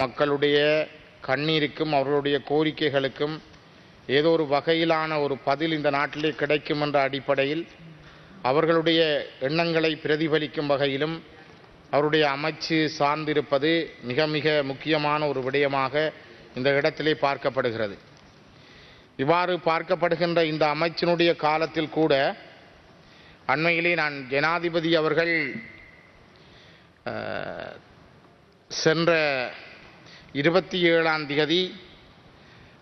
மக்களுடைய கண்ணீருக்கும் அவர்களுடைய கோரிக்கைகளுக்கும் ஏதோ ஒரு வகையிலான ஒரு பதில் இந்த நாட்டிலே கிடைக்கும் என்ற அடிப்படையில் அவர்களுடைய எண்ணங்களை பிரதிபலிக்கும் வகையிலும் அவருடைய அமைச்சு சார்ந்திருப்பது மிக மிக முக்கியமான ஒரு விடயமாக இந்த இடத்திலே பார்க்கப்படுகிறது. இவ்வாறு பார்க்கப்படுகின்ற இந்த அமைச்சினுடைய காலத்தில் கூட அண்மையிலே நான் ஜனாதிபதி அவர்கள் சென்ற இருபத்தி ஏழாம் திகதி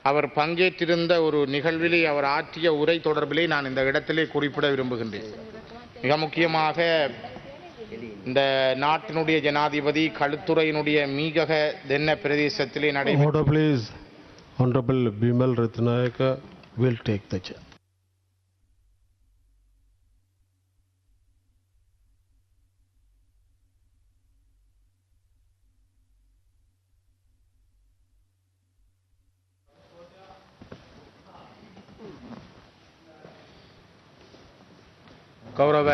அவர் பங்கேற்றிருந்த ஒரு நிகழ்விலே அவர் ஆற்றிய உரை தொடர்பிலே நான் இந்த இடத்திலே குறிப்பிட விரும்புகின்றேன் மிக முக்கியமாக இந்த நாட்டினுடைய ஜனாதிபதி களுத்துறையினுடைய மீகக தென்ன பிரதேசத்திலே நடைபெற்ற Order please. Honorable Bimal Ratnayaka will take the chair. கௌரவ.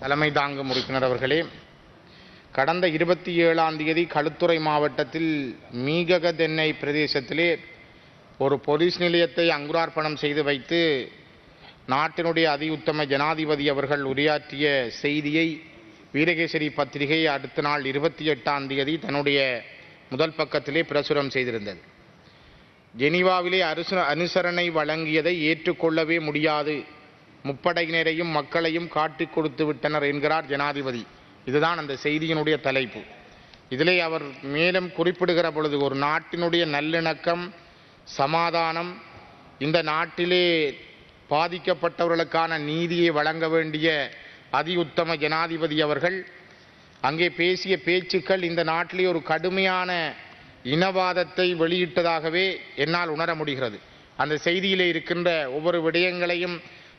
தலைமை தாங்கும் உறுப்பினர் அவர்களே கடந்த இருபத்தி ஏழாம் தேதி களுத்துறை மாவட்டத்தில் மீகக தென்னை பிரதேசத்திலே ஒரு போலீஸ் நிலையத்தை அங்குரார்ப்பணம் செய்து வைத்து நாட்டினுடைய அதி உத்தம ஜனாதிபதி அவர்கள் உரையாற்றிய செய்தியை வீரகேசரி பத்திரிகை அடுத்த நாள் இருபத்தி எட்டாம் தேதி தன்னுடைய முதல் பக்கத்திலே பிரசுரம் செய்திருந்தது ஜெனீவாவிலே அருச அனுசரணை வழங்கியதை ஏற்றுக்கொள்ளவே முடியாது முப்படையினரையும் மக்களையும் காட்டிக் கொடுத்து விட்டனர் என்கிறார் ஜனாதிபதி. இதுதான் அந்த செய்தியினுடைய தலைப்பு. இதிலே அவர் மேலும் குறிப்பிடுகிற பொழுது ஒரு நாட்டினுடைய நல்லிணக்கம் சமாதானம் இந்த நாட்டிலே பாதிக்கப்பட்டவர்களுக்கான நீதியை வழங்க வேண்டிய அதி உத்தம ஜனாதிபதி அவர்கள் அங்கே பேசிய பேச்சுக்கள் இந்த நாட்டிலே ஒரு கடுமையான இனவாதத்தை வெளியிட்டதாகவே என்னால் உணர முடிகிறது. அந்த செய்தியிலே இருக்கின்ற ஒவ்வொரு விடயங்களையும்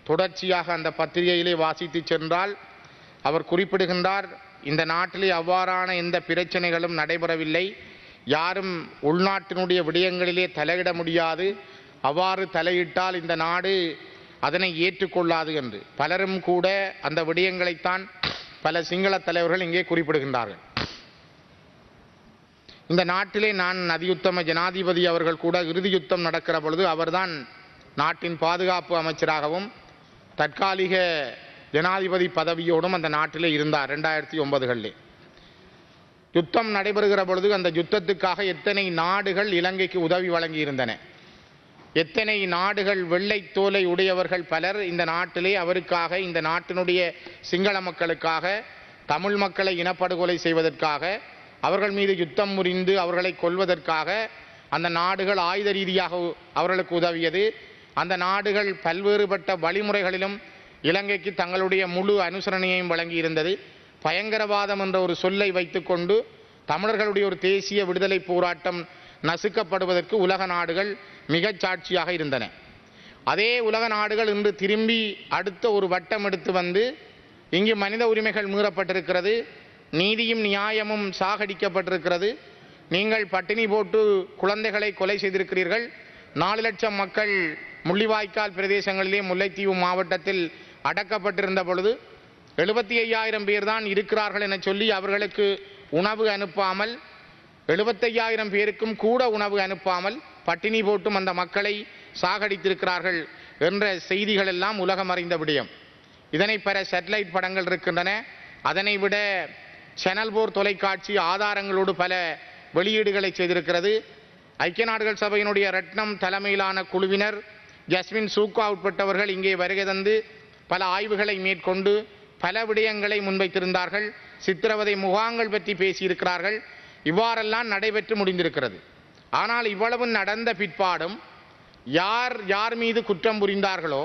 தொடர்ச்சியாக அந்த பத்திரிகையிலே வாசித்து சென்றால் அவர் குறிப்பிடுகின்றார் இந்த நாட்டிலே அவ்வாறான எந்த பிரச்சனைகளும் நடைபெறவில்லை. யாரும் உள்நாட்டினுடைய விடயங்களிலே தலையிட முடியாது. அவ்வாறு தலையிட்டால் இந்த நாடு அதனை ஏற்றுக்கொள்ளாது என்று. பலரும் கூட அந்த விடயங்களைத்தான் பல சிங்கள தலைவர்கள் இங்கே குறிப்பிடுகின்றார்கள். இந்த நாட்டிலே நான் நதியுத்தம ஜனாதிபதி அவர்கள் கூட இறுதி யுத்தம் நடக்கிற பொழுது அவர்தான் நாட்டின் பாதுகாப்பு அமைச்சராகவும் தற்காலிக ஜனாதிபதி பதவியோடும் அந்த நாட்டிலே இருந்தார் ரெண்டாயிரத்தி ஒன்பதுகளிலே. யுத்தம் நடைபெறுகிற பொழுது அந்த யுத்தத்துக்காக எத்தனை நாடுகள் இலங்கைக்கு உதவி வழங்கியிருந்தன. எத்தனை நாடுகள் வெள்ளை தோலை உடையவர்கள் பலர் இந்த நாட்டிலே அவருக்காக இந்த நாட்டினுடைய சிங்கள மக்களுக்காக தமிழ் மக்களை இனப்படுகொலை செய்வதற்காக அவர்கள் மீது யுத்தம் முறிந்து அவர்களை கொல்வதற்காக அந்த நாடுகள் ஆயுத ரீதியாக உ- அவர்களுக்கு உதவியது. அந்த நாடுகள் பல்வேறுபட்ட வழிமுறைகளிலும் இலங்கைக்கு தங்களுடைய முழு அனுசரணையையும் வழங்கியிருந்தது. பயங்கரவாதம் என்ற ஒரு சொல்லை வைத்துக்கொண்டு தமிழர்களுடைய ஒரு தேசிய விடுதலை போராட்டம் நசுக்கப்படுவதற்கு உலக நாடுகள் மிகச் சாட்சியாக இருந்தன. அதே உலக நாடுகள் இன்று திரும்பி அடுத்த ஒரு வட்டம் எடுத்து வந்து இங்கு மனித உரிமைகள் மீறப்பட்டிருக்கிறது. நீதியும் நியாயமும் சாகடிக்கப்பட்டிருக்கிறது. நீங்கள் பட்டினி போட்டு குழந்தைகளை கொலை செய்திருக்கிறீர்கள். நாலு லட்சம் மக்கள் முள்ளிவாய்க்கால் பிரதேசங்களிலே முல்லைத்தீவு மாவட்டத்தில் அடக்கப்பட்டிருந்த பொழுது எழுபத்தி ஐயாயிரம் பேர் தான் இருக்கிறார்கள் என சொல்லி அவர்களுக்கு உணவு அனுப்பாமல் எழுபத்தையாயிரம் பேருக்கும் கூட உணவு அனுப்பாமல் பட்டினி போட்டும் அந்த மக்களை சாகடித்திருக்கிறார்கள் என்ற செய்திகள் எல்லாம் உலகம் அறிந்த விடயம். இதனை பெற சேட்டலைட் படங்கள் இருக்கின்றன. அதனை விட சேனல் போர் தொலைக்காட்சி ஆதாரங்களோடு பல வெளியீடுகளை செய்திருக்கிறது. ஐக்கிய நாடுகள் சபையினுடைய ரட்னம் தலைமையிலான குழுவினர் ஜஸ்மின் சூக்கா உட்பட்டவர்கள் இங்கே வருகை தந்து பல ஆய்வுகளை மேற்கொண்டு பல விடயங்களை முன்வைத்திருந்தார்கள். சித்திரவதை முகாங்கள் பற்றி பேசியிருக்கிறார்கள். இவ்வாறெல்லாம் நடைபெற்று முடிந்திருக்கிறது. ஆனால் இவ்வளவு நடந்த பிற்பாடும் யார் யார் மீது குற்றம் புரிந்தார்களோ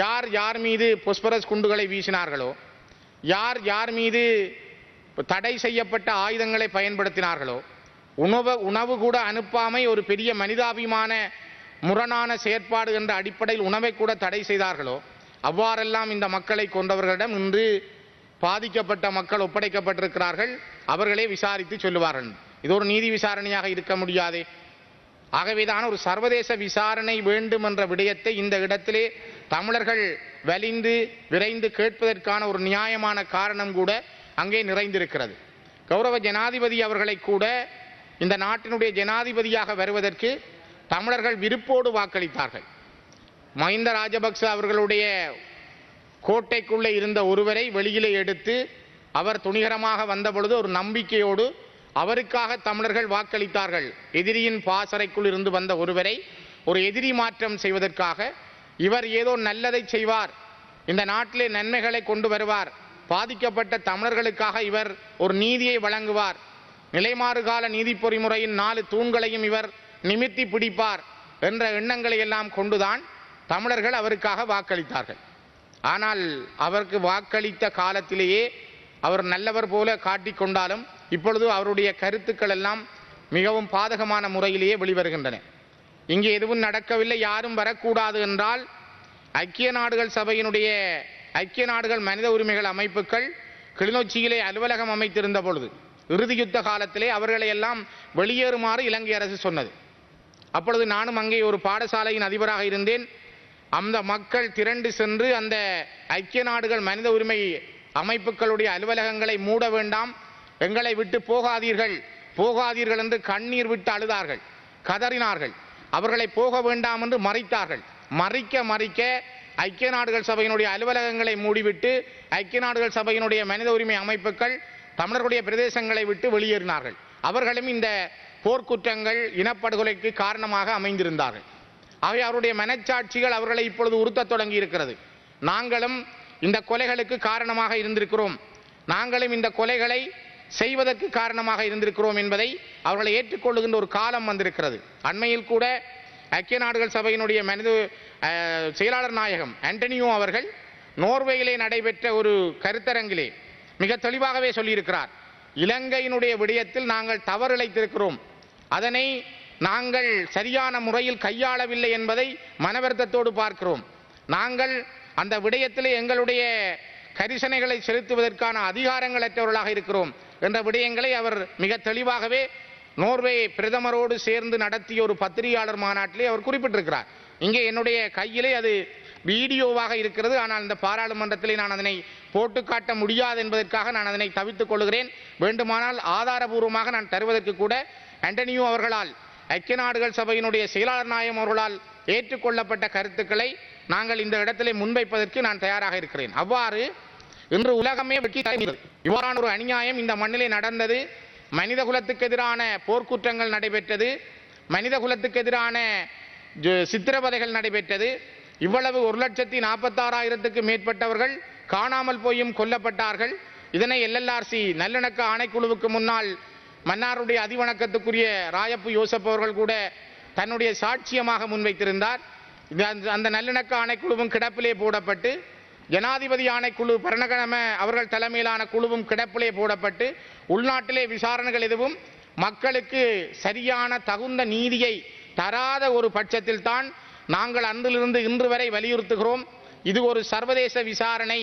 யார் யார் மீது பொஸ்பரஸ் குண்டுகளை வீசினார்களோ யார் யார் மீது தடை செய்யப்பட்ட ஆயுதங்களை பயன்படுத்தினார்களோ உணவு உணவு கூட அனுப்பாமை ஒரு பெரிய மனிதாபிமான முரணான செயற்பாடு என்ற அடிப்படையில் உணவை கூட தடை செய்தார்களோ அவ்வாறெல்லாம் இந்த மக்களை கொண்டவர்களிடம் இன்று பாதிக்கப்பட்ட மக்கள் ஒப்படைக்கப்பட்டிருக்கிறார்கள். அவர்களே விசாரித்து சொல்லுவார்கள். இது ஒரு நீதி விசாரணையாக இருக்க முடியாதே. ஆகவேதான் ஒரு சர்வதேச விசாரணை வேண்டும் என்ற விடயத்தை இந்த இடத்திலே தமிழர்கள் வலிந்து விரைந்து கேட்பதற்கான ஒரு நியாயமான காரணம் கூட அங்கே நிறைந்திருக்கிறது. கௌரவ ஜனாதிபதி அவர்களை கூட இந்த நாட்டினுடைய ஜனாதிபதியாக வருவதற்கு தமிழர்கள் விருப்போடு வாக்களித்தார்கள். மஹிந்த ராஜபக்ச அவர்களுடைய கோட்டைக்குள்ளே இருந்த ஒருவரை வெளியிலே எடுத்து அவர் துணிகரமாக வந்தபொழுது ஒரு நம்பிக்கையோடு அவருக்காக தமிழர்கள் வாக்களித்தார்கள். எதிரியின் பாசறைக்குள் இருந்து வந்த ஒருவரை ஒரு எதிரி மாற்றம் செய்வதற்காக இவர் ஏதோ நல்லதை செய்வார். இந்த நாட்டிலே நன்மைகளை கொண்டு வருவார். பாதிக்கப்பட்ட தமிழர்களுக்காக இவர் ஒரு நீதியை வழங்குவார். நிலைமாறுகால நீதி பொறிமுறையின் நாலு தூண்களையும் இவர் நிமித்தி பிடிப்பார் என்ற எண்ணங்களை எல்லாம் கொண்டுதான் தமிழர்கள் அவருக்காக வாக்களித்தார்கள். ஆனால் அவருக்கு வாக்களித்த காலத்திலேயே அவர் நல்லவர் போல காட்டிக்கொண்டாலும் இப்பொழுது அவருடைய கருத்துக்கள் எல்லாம் மிகவும் பாதகமான முறையிலேயே வெளிவருகின்றன. இங்கே எதுவும் நடக்கவில்லை யாரும் வரக்கூடாது என்றால் ஐக்கிய நாடுகள் சபையினுடைய ஐக்கிய நாடுகள் மனித உரிமைகள் அமைப்புகள் கிளிநொச்சியிலே அலுவலகம் அமைத்திருந்த பொழுது இறுதி யுத்த காலத்திலே அவர்களை எல்லாம் வெளியேறுமாறு இலங்கை அரசு சொன்னது. அப்பொழுது நானும் அங்கே ஒரு பாடசாலையின் அதிபராக இருந்தேன். அந்த மக்கள் திரண்டு சென்று அந்த ஐக்கிய நாடுகள் மனித உரிமை அமைப்புகளுடைய அலுவலகங்களை மூட வேண்டாம். எங்களை விட்டு போகாதீர்கள். போகாதீர்கள் என்று கண்ணீர் விட்டு அழுதார்கள். கதறினார்கள். அவர்களை போக வேண்டாம் என்று மறைத்தார்கள். மறிக்க மறிக்க ஐக்கிய நாடுகள் சபையினுடைய அலுவலகங்களை மூடிவிட்டு ஐக்கிய நாடுகள் சபையினுடைய மனித உரிமை அமைப்புகள் தமிழர்களுடைய பிரதேசங்களை விட்டு வெளியேறினார்கள். அவர்களும் இந்த போர்க்குற்றங்கள் இனப்படுகொலைக்கு காரணமாக அமைந்திருந்தார்கள். ஆகவே அவருடைய மனச்சாட்சிகள் அவர்களை இப்பொழுது உறுத்தத் தொடங்கி இருக்கிறது நாங்களும் இந்த கொலைகளுக்கு காரணமாக இருந்திருக்கிறோம். நாங்களும் இந்த கொலைகளை செய்வதற்கு காரணமாக இருந்திருக்கிறோம் என்பதை அவர்களை ஏற்றுக்கொள்ளுகின்ற ஒரு காலம் வந்திருக்கிறது. அண்மையில் கூட ஐக்கிய நாடுகள் சபையினுடைய மனித செயலாளர் நாயகம் ஆண்டனியோ அவர்கள் நோர்வேயிலே நடைபெற்ற ஒரு கருத்தரங்கிலே மிக தெளிவாகவே சொல்லியிருக்கிறார். இலங்கையினுடைய விடயத்தில் நாங்கள் தவறிழைத்திருக்கிறோம். அதனை நாங்கள் சரியான முறையில் கையாளவில்லை என்பதை மனவருத்தத்தோடு பார்க்கிறோம். நாங்கள் அந்த விடயத்தில் எங்களுடைய கரிசனைகளை செலுத்துவதற்கான அதிகாரங்களற்றவர்களாக இருக்கிறோம் என்ற விடயங்களை அவர் மிக தெளிவாகவே நோர்வே பிரதமரோடு சேர்ந்து நடத்திய ஒரு பத்திரிகையாளர் மாநாட்டிலே அவர் குறிப்பிட்டிருக்கிறார். இங்கே என்னுடைய கையிலே அது வீடியோவாக இருக்கிறது. ஆனால் இந்த பாராளுமன்றத்திலே நான் அதனை போட்டு காட்ட முடியாது என்பதற்காக நான் அதனை தவித்துக் கொள்கிறேன். வேண்டுமானால் ஆதாரபூர்வமாக நான் தருவதற்கு கூட ஆண்டனியோ அவர்களால் ஐக்கிய நாடுகள் சபையினுடைய செயலாளர் நாயகம் அவர்களால் ஏற்றுக்கொள்ளப்பட்ட கருத்துக்களை நாங்கள் இந்த இடத்திலே முன்வைப்பதற்கு நான் தயாராக இருக்கிறேன். அவ்வாறு இன்று உலகமே வெற்றி தயங்குகிறது. இவ்வாறான ஒரு அநியாயம் இந்த மண்ணிலே நடந்தது. மனித குலத்துக்கு எதிரான போர்க்குற்றங்கள் நடைபெற்றது. மனித குலத்துக்கு எதிரான ஜ- சித்திரவதைகள் நடைபெற்றது. இவ்வளவு ஒரு லட்சத்தி நாற்பத்தாறாயிரத்துக்கு மேற்பட்டவர்கள் காணாமல் போயும் கொல்லப்பட்டார்கள். இதனை எல்எல்ஆர்சி நல்லிணக்க ஆணைக்குழுவுக்கு முன்னால் மன்னாருடைய அதிவணக்கத்துக்குரிய ராயப்பு யோசப் அவர்கள் கூட தன்னுடைய சாட்சியமாக முன்வைத்திருந்தார். அந்த- அந்த நல்லிணக்க ஆணைக்குழுவும் கிடப்பிலே போடப்பட்டு ஜனாதிபதி ஆணைக்குழு பரணகணம அவர்கள் தலைமையிலான குழுவும் கிடப்பிலே போடப்பட்டு உள்நாட்டிலே விசாரணைகள் எதுவும் மக்களுக்கு சரியான தகுந்த நீதியை தராத ஒரு பட்சத்தில் தான் நாங்கள் அன்றிலிருந்து இன்று வரை வலியுறுத்துகிறோம். இது ஒரு சர்வதேச விசாரணை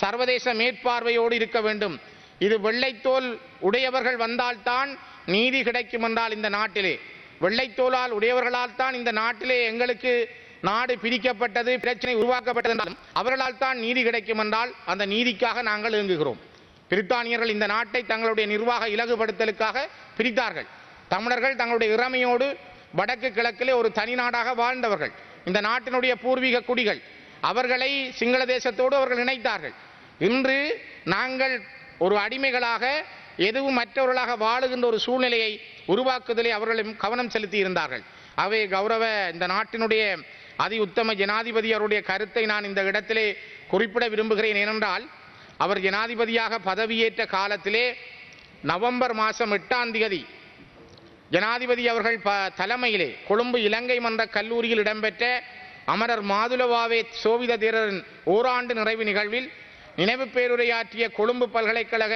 சர்வதேச மேற்பார்வையோடு இருக்க வேண்டும். இது வெள்ளைத்தோல் உடையவர்கள் வந்தால்தான் நீதி கிடைக்கும் என்றால் இந்த நாட்டிலே. வெள்ளைத்தோலால் உடையவர்களால் தான் இந்த நாட்டிலே எங்களுக்கு நாடு பிரிக்கப்பட்டது பிரச்சனை உருவாக்கப்பட்டது என்றாலும் அவர்களால் தான் நீதி கிடைக்கும் என்றால் அந்த நீதிக்காக நாங்கள் இயங்குகிறோம். பிரித்தானியர்கள் இந்த நாட்டை தங்களுடைய நிர்வாக இலகுபடுத்தலுக்காக பிரித்தார்கள். தமிழர்கள் தங்களுடைய இறமையோடு வடக்கு கிழக்கிலே ஒரு தனி நாடாக வாழ்ந்தவர்கள். இந்த நாட்டினுடைய பூர்வீக குடிகள் அவர்களை சிங்கள தேசத்தோடு அவர்கள் இணைத்தார்கள். இன்று நாங்கள் ஒரு அடிமைகளாக எதுவும் மற்றவர்களாக வாழுகின்ற ஒரு சூழ்நிலையை உருவாக்குதலை அவர்களும் கவனம் செலுத்தி இருந்தார்கள் அவை கௌரவ இந்த நாட்டினுடைய அதி உத்தம ஜனாதிபதி அவருடைய கருத்தை நான் இந்த இடத்திலே குறிப்பிட விரும்புகிறேன் ஏனென்றால் அவர் ஜனாதிபதியாக பதவியேற்ற காலத்திலே நவம்பர் மாதம் எட்டாம் தேதி ஜனாதிபதி அவர்கள் ப தலைமையிலே கொழும்பு இலங்கை மன்ற கல்லூரியில் இடம்பெற்ற அமரர் மாதுளவாவே சோவித தீரரின் ஓராண்டு நிறைவு நிகழ்வில் நினைவு பேருரையாற்றிய கொழும்பு பல்கலைக்கழக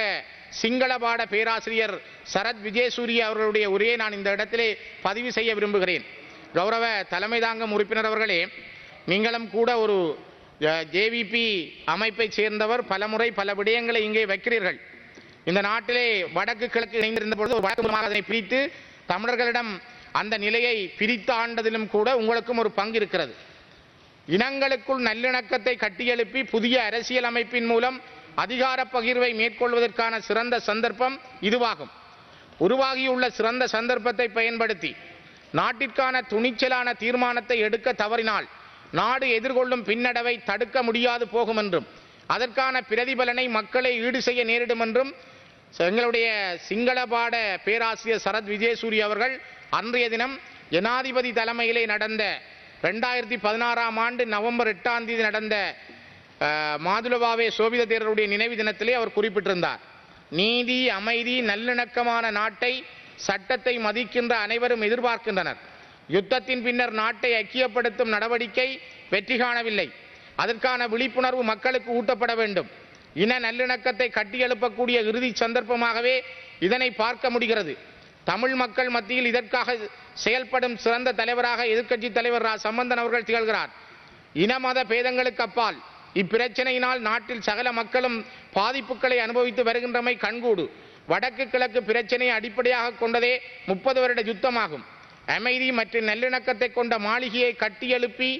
சிங்கள பாட பேராசிரியர் சரத் விஜயசூரிய அவர்களுடைய உரையை நான் இந்த இடத்திலே பதிவு செய்ய விரும்புகிறேன். கௌரவ தலைமை தாங்கும் உறுப்பினர் அவர்களே நீங்களும் கூட ஒரு ஜேவிபி அமைப்பைச் சேர்ந்தவர் பலமுறை பல விடயங்களை இங்கே வைக்கிறீர்கள். இந்த நாட்டிலே வடக்கு கிழக்கு இணைந்திருந்த பொழுது ஒரு வடக்கு அதனை பிரித்து தமிழர்களிடம் அந்த நிலையை பிரித்து ஆண்டதிலும் கூட உங்களுக்கும் ஒரு பங்கு இருக்கிறது. இனங்களுக்குள் நல்லிணக்கத்தை கட்டியெழுப்பி புதிய அரசியல் அமைப்பின் மூலம் அதிகார பகிர்வை மேற்கொள்வதற்கான சிறந்த சந்தர்ப்பம் இதுவாகும். உருவாகியுள்ள சிறந்த சந்தர்ப்பத்தை பயன்படுத்தி நாட்டிற்கான துணிச்சலான தீர்மானத்தை எடுக்க தவறினால் நாடு எதிர்கொள்ளும் பின்னடைவை தடுக்க முடியாது போகும் என்றும் அதற்கான பிரதிபலனை மக்களை ஈடு செய்ய நேரிடும் என்றும் எங்களுடைய சிங்கள பாட பேராசிரியர் சரத் விஜயசூரி அவர்கள் அன்றைய தினம் ஜனாதிபதி தலைமையிலே நடந்த ரெண்டாயிரத்தி பதினாறாம் ஆண்டு நவம்பர் எட்டாம் தேதி நடந்த அஹ், மாதுளவாவே சோபித தேரருடைய நினைவு தினத்திலே அவர் குறிப்பிட்டிருந்தார். நீதி அமைதி நல்லிணக்கமான நாட்டை சட்டத்தை மதிக்கின்ற அனைவரும் எதிர்பார்க்கின்றனர். யுத்தத்தின் பின்னர் நாட்டை ஐக்கியப்படுத்தும் நடவடிக்கை வெற்றி காணவில்லை. அதற்கான விழிப்புணர்வு மக்களுக்கு ஊட்டப்பட வேண்டும். இன நல்லிணக்கத்தை கட்டியெழுப்பக்கூடிய இறுதி சந்தர்ப்பமாகவே இதனை பார்க்க முடிகிறது. தமிழ் மக்கள் மத்தியில் இதற்காக செயல்படும் சிறந்த தலைவராக எதிர்க்கட்சி தலைவர் ரா. சம்பந்தன் அவர்கள் திகழ்கிறார். இன மத பேதங்களுக்கு அப்பால் இப்பிரச்சனையினால் நாட்டில் சகல மக்களும் பாதிப்புகளை அனுபவித்து வருகின்றமை கண்கூடு. வடக்கு கிழக்கு பிரச்சனையை அடிப்படையாக கொண்டதே முப்பது வருட யுத்தமாகும். அமைதி மற்றும் நல்லிணக்கத்தை கொண்ட மாளிகையை கட்டியெழுப்பி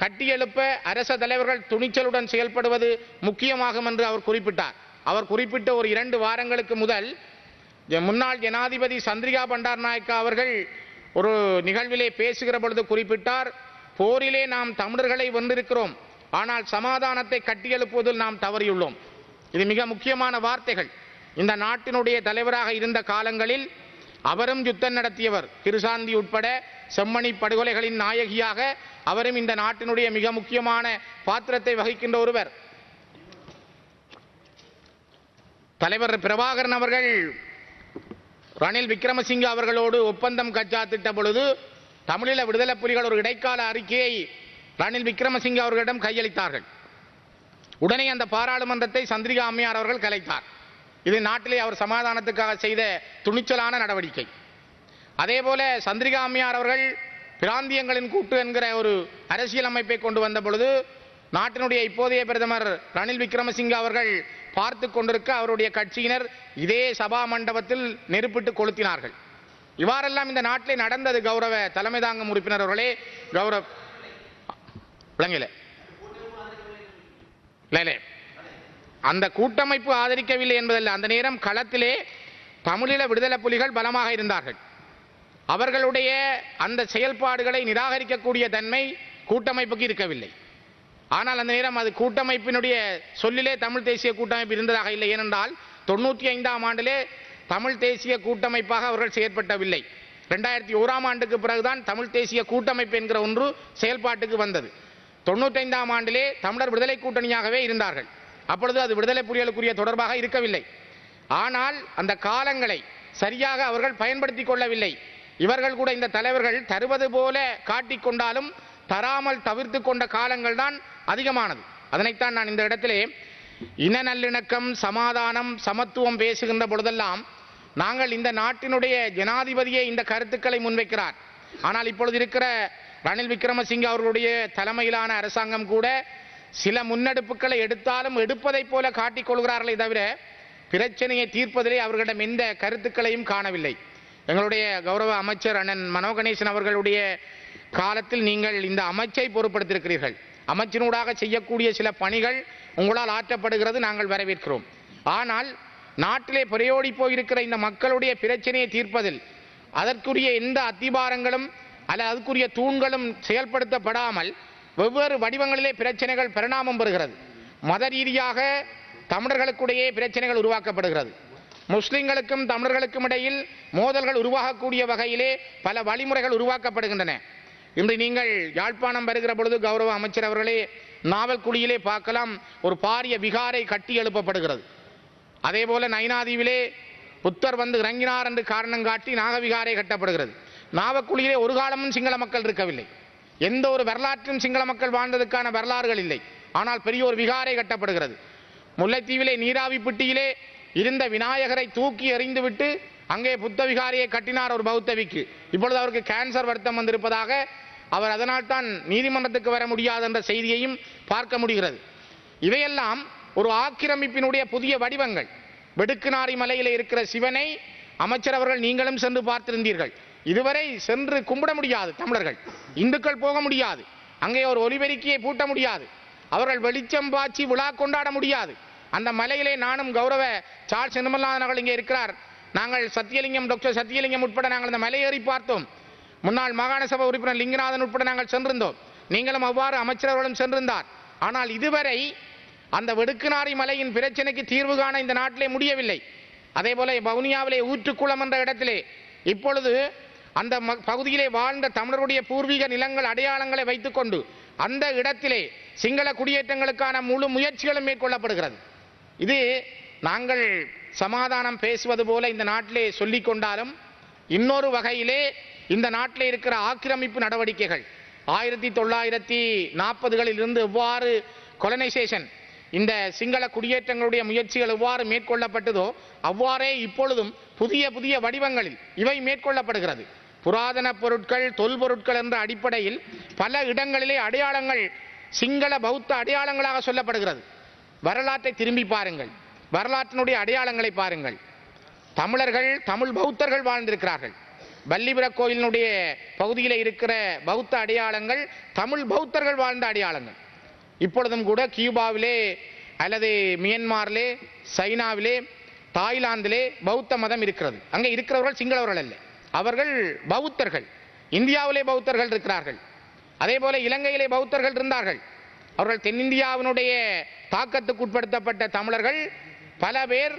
கட்டியெழுப்ப அரச தலைவர்கள் துணிச்சலுடன் செயல்படுவது முக்கியமாகும் என்று அவர் குறிப்பிட்டார். அவர் குறிப்பிட்ட ஒரு இரண்டு வாரங்களுக்கு முதல் முன்னாள் ஜனாதிபதி சந்திரிகா பண்டார் நாயக்கா அவர்கள் ஒரு நிகழ்விலே பேசுகிற பொழுது குறிப்பிட்டார் போரிலே நாம் தமிழர்களை வென்றிருக்கிறோம். ஆனால் சமாதானத்தை கட்டியெழுப்புவதில் நாம் தவறியுள்ளோம். இது மிக முக்கியமான வார்த்தைகள். இந்த நாட்டினுடைய தலைவராக இருந்த காலங்களில் அவரும் யுத்தம் நடத்தியவர். கிருசாந்தி உட்பட செம்மணி படுகொலைகளின் நாயகியாக அவரும் இந்த நாட்டினுடைய மிக முக்கியமான பாத்திரத்தை வகிக்கின்ற ஒருவர். தலைவர் பிரபாகரன் அவர்கள் ரணில் விக்ரமசிங்க அவர்களோடு ஒப்பந்தம் கச்சாத்திட்ட பொழுது தமிழீழ விடுதலை புலிகள் ஒரு இடைக்கால அறிக்கையை ரணில் விக்ரமசிங்க அவர்களிடம் கையளித்தார்கள். உடனே அந்த பாராளுமன்றத்தை சந்திரிகா அம்மையார் அவர்கள் கலைத்தார். இது நாட்டிலே அவர் சமாதானத்துக்காக செய்த துணிச்சலான நடவடிக்கை. அதேபோல சந்திரிகா அம்மையார் அவர்கள் பிராந்தியங்களின் கூட்டு என்கிற ஒரு அரசியல் அமைப்பை கொண்டு வந்த பொழுது நாட்டினுடைய இப்போதைய பிரதமர் ரணில் விக்ரமசிங்க அவர்கள் பார்த்து கொண்டிருக்க அவருடைய கட்சியினர் இதே சபா மண்டபத்தில் நெருப்பிட்டு கொளுத்தினார்கள். இவ்வாறெல்லாம் இந்த நாட்டிலே நடந்தது கௌரவ தலைமை தாங்கும் உறுப்பினர் அவர்களே கௌரவ விளங்கல. இல்லை. அந்த கூட்டமைப்பு ஆதரிக்கவில்லை என்பதல்ல. அந்த நேரம் களத்திலே தமிழீழ விடுதலை புலிகள் பலமாக இருந்தார்கள். அவர்களுடைய அந்த செயல்பாடுகளை நிராகரிக்கக்கூடிய தன்மை கூட்டமைப்புக்கு இருக்கவில்லை. ஆனால் அந்த நேரம் அது கூட்டமைப்பினுடைய சொல்லிலே தமிழ் தேசிய கூட்டமைப்பு இருந்ததாக இல்லை. ஏனென்றால் தொண்ணூற்றி ஐந்தாம் ஆண்டிலே தமிழ் தேசிய கூட்டமைப்பாக அவர்கள் செயற்பட்டவில்லை. ரெண்டாயிரத்தி ஓராம் ஆண்டுக்கு பிறகுதான் தமிழ் தேசிய கூட்டமைப்பு என்கிற ஒன்று செயல்பாட்டுக்கு வந்தது. தொண்ணூற்றைந்தாம் ஆண்டிலே தமிழர் விடுதலை கூட்டணியாகவே இருந்தார்கள். அப்பொழுது அது விடுதலை புலிகளுக்குரிய தொடர்பாக இருக்கவில்லை. ஆனால் அந்த காலங்களை சரியாக அவர்கள் பயன்படுத்திக் கொள்ளவில்லை. இவர்கள் கூட இந்த தலைவர்கள் தருவது போல காட்டிக்கொண்டாலும் தராமல் தவிர்த்து கொண்ட காலங்கள் தான் அதிகமானது. அதனைத்தான் நான் இந்த இடத்திலே இன நல்லிணக்கம் சமாதானம் சமத்துவம் பேசுகின்ற பொழுதெல்லாம் நாங்கள் இந்த நாட்டினுடைய ஜனாதிபதியே இந்த கருத்துக்களை முன்வைக்கிறார். ஆனால் இப்பொழுது இருக்கிற ரணில் விக்ரமசிங்க அவர்களுடைய தலைமையிலான அரசாங்கம் கூட சில முன்னெடுப்புகளை எடுத்தாலும் எடுப்பதைப் போல காட்டிக்கொள்கிறார்களே தவிர பிரச்சனையை தீர்ப்பதிலே அவர்களிடம் எந்த கருத்துக்களையும் காணவில்லை. எங்களுடைய கௌரவ அமைச்சர் அண்ணன் மனோகணேசன் அவர்களுடைய காலத்தில் நீங்கள் இந்த அமைச்சை பொறுப்படுத்திருக்கிறீர்கள் அமைச்சினூடாக செய்யக்கூடிய சில பணிகள் உங்களால் ஆற்றப்படுகிறது நாங்கள் வரவேற்கிறோம். ஆனால் நாட்டிலே பிரயோடி போயிருக்கிற இந்த மக்களுடைய பிரச்சனையை தீர்ப்பதில் அதற்குரிய எந்த அத்திபாரங்களும் அல்ல அதுக்குரிய தூண்களும் செயல்படுத்தப்படாமல் வெவ்வேறு வடிவங்களிலே பிரச்சனைகள் பரிணாமம் பெறுகிறது. மத ரீதியாக தமிழர்களுக்குடையே பிரச்சனைகள் உருவாக்கப்படுகிறது. முஸ்லிம்களுக்கும் தமிழர்களுக்கும் இடையில் மோதல்கள் உருவாகக்கூடிய வகையிலே பல வழிமுறைகள் உருவாக்கப்படுகின்றன. இன்று நீங்கள் யாழ்ப்பாணம் வருகிற பொழுது கௌரவ அமைச்சர் அவர்களே நாவல்குடியிலே பார்க்கலாம் ஒரு பாரிய விகாரை கட்டி எழுப்பப்படுகிறது. அதே போல நைனாதீவிலே புத்தர் வந்து இறங்கினார் என்று காரணம் காட்டி நாகவிகாரை கட்டப்படுகிறது. நாவக்குழியிலே ஒரு காலமும் சிங்கள மக்கள் இருக்கவில்லை. எந்த ஒரு வரலாற்றும் சிங்கள மக்கள் வாழ்ந்ததுக்கான வரலாறுகள் இல்லை. ஆனால் பெரிய ஒரு விகாரை கட்டப்படுகிறது. முல்லைத்தீவிலே நீராவிப்பட்டியிலே இருந்த விநாயகரை தூக்கி எறிந்துவிட்டு அங்கே புத்த விகாரியை கட்டினார் ஒரு பௌத்தவிக்கு. இப்பொழுது அவருக்கு கேன்சர் வருத்தம் வந்திருப்பதாக அவர் அதனால் தான் நீதிமன்றத்துக்கு வர முடியாது என்ற செய்தியையும் பார்க்க முடிகிறது. இவையெல்லாம் ஒரு ஆக்கிரமிப்பினுடைய புதிய வடிவங்கள். வெடுக்குநாரி மலையில் இருக்கிற சிவனை அமைச்சர் அவர்கள் நீங்களும் சென்று பார்த்திருந்தீர்கள். இதுவரை சென்று கும்பிட முடியாது தமிழர்கள். இந்துக்கள் போக முடியாது. அங்கே ஒரு ஒலிபெருக்கியை பூட்ட முடியாது. அவர்கள் வெளிச்சம் பாய்ச்சி விழா கொண்டாட முடியாது. அந்த மலையிலே நானும் கௌரவ சார் நிர்மலாதன் அவர்கள் இங்கே இருக்கிறார். நாங்கள் சத்தியலிங்கம் டாக்டர் சத்தியலிங்கம் உட்பட நாங்கள் அந்த மலையேறி பார்த்தோம். முன்னாள் மாகாண சபை உறுப்பினர் லிங்கநாதன் உட்பட நாங்கள் சென்றிருந்தோம். நீங்களும் அவ்வாறு அமைச்சரவர்களும் சென்றிருந்தார். ஆனால் இதுவரை அந்த வெடுக்குநாரி மலையின் பிரச்சனைக்கு தீர்வு காண இந்த நாட்டிலே முடியவில்லை. அதே போல வவுனியாவிலே ஊற்றுக்குளம் என்ற இடத்திலே இப்பொழுது அந்த ம- பகுதியிலே வாழ்ந்த தமிழருடைய பூர்வீக நிலங்கள் அடையாளங்களை வைத்துக்கொண்டு அந்த இடத்திலே சிங்கள குடியேற்றங்களுக்கான முழு முயற்சிகளும் மேற்கொள்ளப்படுகிறது. இது நாங்கள் சமாதானம் பேசுவது போல இந்த நாட்டிலே சொல்லிக் கொண்டாலும் இன்னொரு வகையிலே இந்த நாட்டிலே இருக்கிற ஆக்கிரமிப்பு நடவடிக்கைகள். ஆயிரத்தி தொள்ளாயிரத்தி நாற்பதுகளில் இருந்து எவ்வாறு கொலனைசேஷன் இந்த சிங்கள குடியேற்றங்களுடைய முயற்சிகள் எவ்வாறு மேற்கொள்ளப்பட்டதோ அவ்வாறே இப்பொழுதும் புதிய புதிய வடிவங்களில் இவை மேற்கொள்ளப்படுகிறது. புராதன பொருட்கள் தொல்பொருட்கள் என்ற அடிப்படையில் பல இடங்களிலே அடையாளங்கள் சிங்கள பௌத்த அடையாளங்களாக சொல்லப்படுகிறது. வரலாற்றை திரும்பி பாருங்கள். வரலாற்றினுடைய அடையாளங்களை பாருங்கள். தமிழர்கள் தமிழ் பௌத்தர்கள் வாழ்ந்திருக்கிறார்கள். வல்லிபுர கோயிலினுடைய பகுதியில் இருக்கிற பௌத்த அடையாளங்கள் தமிழ் பௌத்தர்கள் வாழ்ந்த அடையாளங்கள். இப்பொழுதும் கூட கியூபாவிலே அல்லது மியன்மாரிலே சைனாவிலே தாய்லாந்திலே பௌத்த மதம் இருக்கிறது. அங்கே இருக்கிறவர்கள் சிங்களவர்கள் அல்ல. அவர்கள் பௌத்தர்கள். இந்தியாவிலே பௌத்தர்கள் இருக்கிறார்கள். அதே போல இலங்கையிலே பௌத்தர்கள் இருந்தார்கள். அவர்கள் தென்னிந்தியாவினுடைய தாக்கத்துக்கு உட்படுத்தப்பட்ட தமிழர்கள் பல பேர்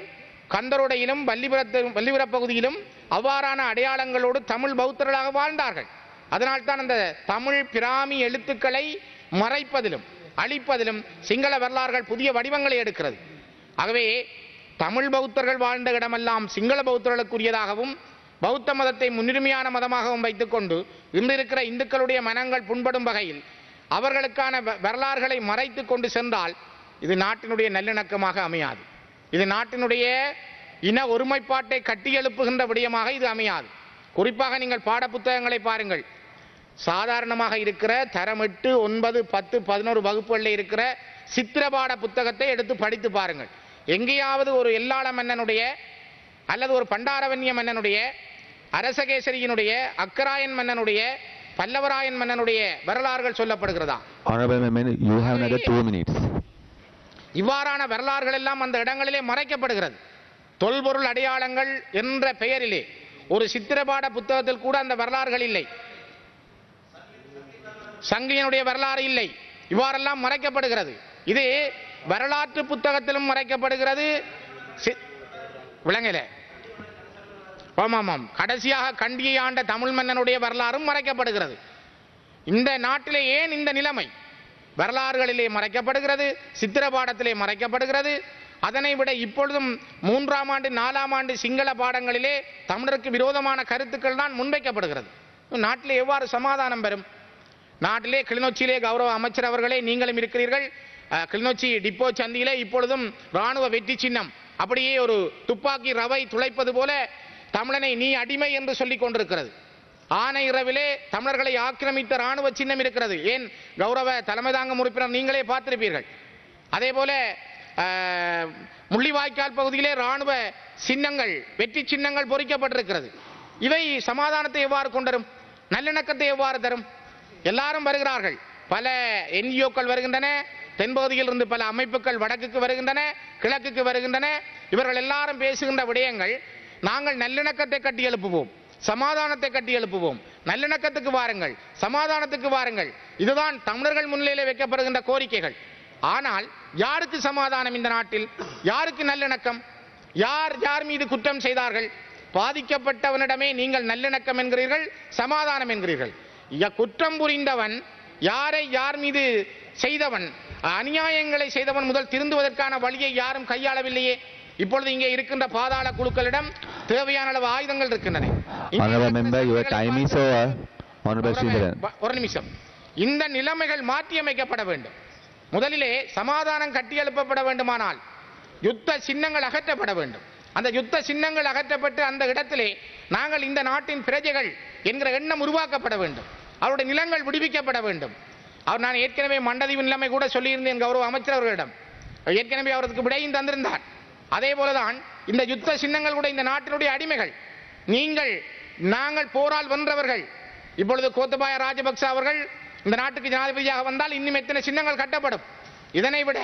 கந்தருடையிலும் வல்லிபுரத்து வல்லிபுர பகுதியிலும் அவ்வாறான அடையாளங்களோடு தமிழ் பௌத்தர்களாக வாழ்ந்தார்கள். அதனால்தான் அந்த தமிழ் பிராமி எழுத்துக்களை மறைப்பதிலும் அழிப்பதிலும் சிங்கள வரலாறுகள் புதிய வடிவங்களை எடுக்கிறது. ஆகவே தமிழ் பௌத்தர்கள் வாழ்ந்த இடமெல்லாம் சிங்கள பௌத்தர்களுக்குரியதாகவும் பௌத்த மதத்தை முன்னுரிமையான மதமாகவும் வைத்துக்கொண்டு இன்று இருக்கிற இந்துக்களுடைய மனங்கள் புண்படும் வகையில் அவர்களுக்கான வ- வரலாறுகளை மறைத்து கொண்டு சென்றால் இது நாட்டினுடைய நல்லிணக்கமாக அமையாது. இது நாட்டினுடைய இன ஒருமைப்பாட்டை கட்டியெழுப்புகின்ற விடயமாக இது அமையாது. குறிப்பாக நீங்கள் பாடப்புத்தகங்களை பாருங்கள். சாதாரணமாக இருக்கிற தரம் எட்டு ஒன்பது பத்து பதினோரு வகுப்புகளில் இருக்கிற சித்திரபாட புத்தகத்தை எடுத்து படித்து பாருங்கள். எங்கேயாவது ஒரு எல்லாள மன்னனுடைய அல்லது ஒரு பண்டாரவன்ய மன்னனுடைய அரசகேசரியினுடைய அக்கராயன் மன்னனுடைய பல்லவராயன் மன்னனுடைய வரலாறுகள் சொல்லப்படுகிறதா? Honorable member, you have another two minutes. இவ்வாறான வரலாறுகள் எல்லாம் அந்த இடங்களிலே மறைக்கப்படுகிறது. தொல்பொருள் அடையாளங்கள் என்ற பெயரிலே ஒரு சித்திரபாட புத்தகத்தில் கூட அந்த வரலாறுகள் இல்லை. சங்கியனுடைய வரலாறு இல்லை. இவ்வாறெல்லாம் மறைக்கப்படுகிறது. இது வரலாற்று புத்தகத்திலும் மறைக்கப்படுகிறது. விளங்கல. ஆமாமாம். கடைசியாக கண்டியை ஆண்ட தமிழ் மன்னனுடைய வரலாறும் மறைக்கப்படுகிறது. இந்த நாட்டிலே ஏன் இந்த நிலைமை? வரலாறுகளிலே மறைக்கப்படுகிறது சித்திர பாடத்திலே மறைக்கப்படுகிறது. அதனை விட இப்பொழுதும் மூன்றாம் ஆண்டு நாலாம் ஆண்டு சிங்கள பாடங்களிலே தமிழருக்கு விரோதமான கருத்துக்கள் தான் முன்வைக்கப்படுகிறது. நாட்டிலே எவ்வாறு சமாதானம் பெறும்? நாட்டிலே கிளிநொச்சியிலே கௌரவ அமைச்சர் அவர்களே நீங்களும் இருக்கிறீர்கள். கிளிநொச்சி டிப்போ சந்தியிலே இப்பொழுதும் ராணுவ வெற்றி சின்னம். அப்படியே ஒரு துப்பாக்கி ரவை துளைப்பது போல தமிழனை நீ அடிமை என்று சொல்லிக் கொண்டிருக்கிறது. ஆனை இரவிலே தமிழர்களை ஆக்கிரமித்த ராணுவ சின்னம் இருக்கிறது. ஏன்? கௌரவ தலைமை தாங்கும் உறுப்பினர் நீங்களே பார்த்திருப்பீர்கள். அதே போல முள்ளிவாய்க்கால் பகுதியிலே ராணுவ சின்னங்கள் வெற்றி சின்னங்கள் பொறிக்கப்பட்டிருக்கிறது. இவை சமாதானத்தை எவ்வாறு கொண்டரும் நல்லிணக்கத்தை எவ்வாறு தரும்? எல்லாரும் வருகிறார்கள். பல என்ஜிஓக்கள் வருகின்றன தென்பகுதியில் இருந்து பல அமைப்புகள் வடக்குக்கு வருகின்றன கிழக்குக்கு வருகின்றன. இவர்கள் எல்லாரும் பேசுகின்ற விடயங்கள் நாங்கள் நல்லிணக்கத்தை கட்டி எழுப்புவோம். சமாதானத்தை கட்டி எழுப்புவோம். நல்லிணக்கத்துக்கு வாருங்கள். சமாதானத்துக்கு வாருங்கள். இதுதான் தமிழர்கள் முன்னிலையில் வைக்கப்படுகின்ற கோரிக்கைகள். ஆனால் யாருக்கு சமாதானம் இந்த நாட்டில்? யாருக்கு நல்லிணக்கம்? யார் யார் மீது குற்றம் செய்தார்கள்? பாதிக்கப்பட்டவனிடமே நீங்கள் நல்லிணக்கம் என்கிறீர்கள் சமாதானம் என்கிறீர்கள். குற்றம் புரிந்தவன் யாரை யார் மீது செய்தவன் அநியாயங்களை செய்தவன் முதல் திருந்துவதற்கான வழியை யாரும் கையாளவில்லையே. இப்பொழுது இங்கே இருக்கின்ற பாதாள குழுக்களிடம் தேவையான அளவு ஆயுதங்கள் இருக்கின்றன. ஒரு நிமிஷம் இந்த நிலைமைகள் மாற்றியமைக்கப்பட வேண்டும். முதலிலே சமாதானம் கட்டியெழுப்பப்பட வேண்டுமானால் யுத்த சின்னங்கள் அகற்றப்பட வேண்டும். அந்த யுத்த சின்னங்கள் அகற்றப்பட்டு அந்த இடத்திலே நாங்கள் இந்த நாட்டின் பிரஜைகள் என்கிற எண்ணம் உருவாக்கப்பட வேண்டும். அவருடைய நிலங்கள் விடுவிக்கப்பட வேண்டும். அவர் நான் ஏற்கனவே மண்டதீவு நிலைமை கூட சொல்லியிருந்தேன் கௌரவ அமைச்சர் அவர்களிடம். ஏற்கனவே அவருக்கு விடையும் தந்திருந்தார். அதே போலதான் இந்த யுத்த சின்னங்கள் கூட இந்த நாட்டினுடைய அடிமைகள். நீங்கள் நாங்கள் போரால் வென்றவர்கள். இப்பொழுது கோத்தபாய ராஜபக்ச அவர்கள் இந்த நாட்டுக்கு ஜனாதிபதியாக வந்தால் இன்னும் எத்தனை சின்னங்கள் கட்டப்படும்? இதனை விட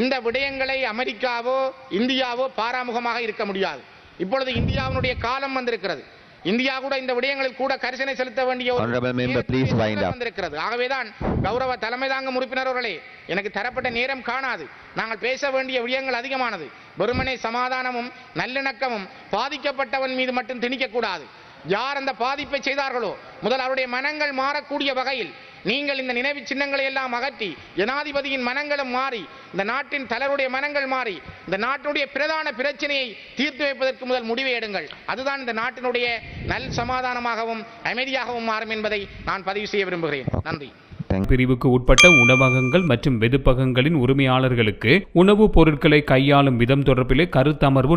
இந்த விடயங்களை அமெரிக்காவோ இந்தியாவோ பாராமுகமாக இருக்க முடியாது. இப்பொழுது இந்தியாவினுடைய காலம் வந்திருக்கிறது. இந்தியா கூட இந்த விடயங்களில் கூட கரிசனை செலுத்த வேண்டிய. வந்திருக்கிறது. ஆகவேதான் கௌரவ தலைமை தாங்கும் உறுப்பினர் அவர்களே எனக்கு தரப்பட்ட நேரம் காணாது. நாங்கள் பேச வேண்டிய விடயங்கள் அதிகமானது. வெறுமனே சமாதானமும் நல்லிணக்கமும் பாதிக்கப்பட்டவன் மீது மட்டும் திணிக்கக்கூடாது. யார் அந்த பாதிப்பை செய்தார்களோ முதல் அவருடைய மனங்கள் மாறக்கூடிய வகையில் நீங்கள் இந்த நினைவு சின்னங்களை எல்லாம் அகற்றி ஜனாதிபதியின் மனங்களும் மாறி இந்த நாட்டின் தலைவருடைய மனங்கள் மாறி இந்த நாட்டினுடைய பிரதான பிரச்சனையை தீர்த்து வைப்பதற்கு முதல் முடிவை எடுங்கள். அதுதான் இந்த நாட்டினுடைய நல் சமாதானமாகவும் அமைதியாகவும் மாறும் என்பதை நான் பதிவு செய்ய விரும்புகிறேன். நன்றி. பிரிவுக்கு உட்பட்ட உணவகங்கள் மற்றும் வெதுப்பகங்களின் உரிமையாளர்களுக்கு உணவுப் பொருட்களை கையாளும் விதம் தொடர்பிலே கருத்தமர்வு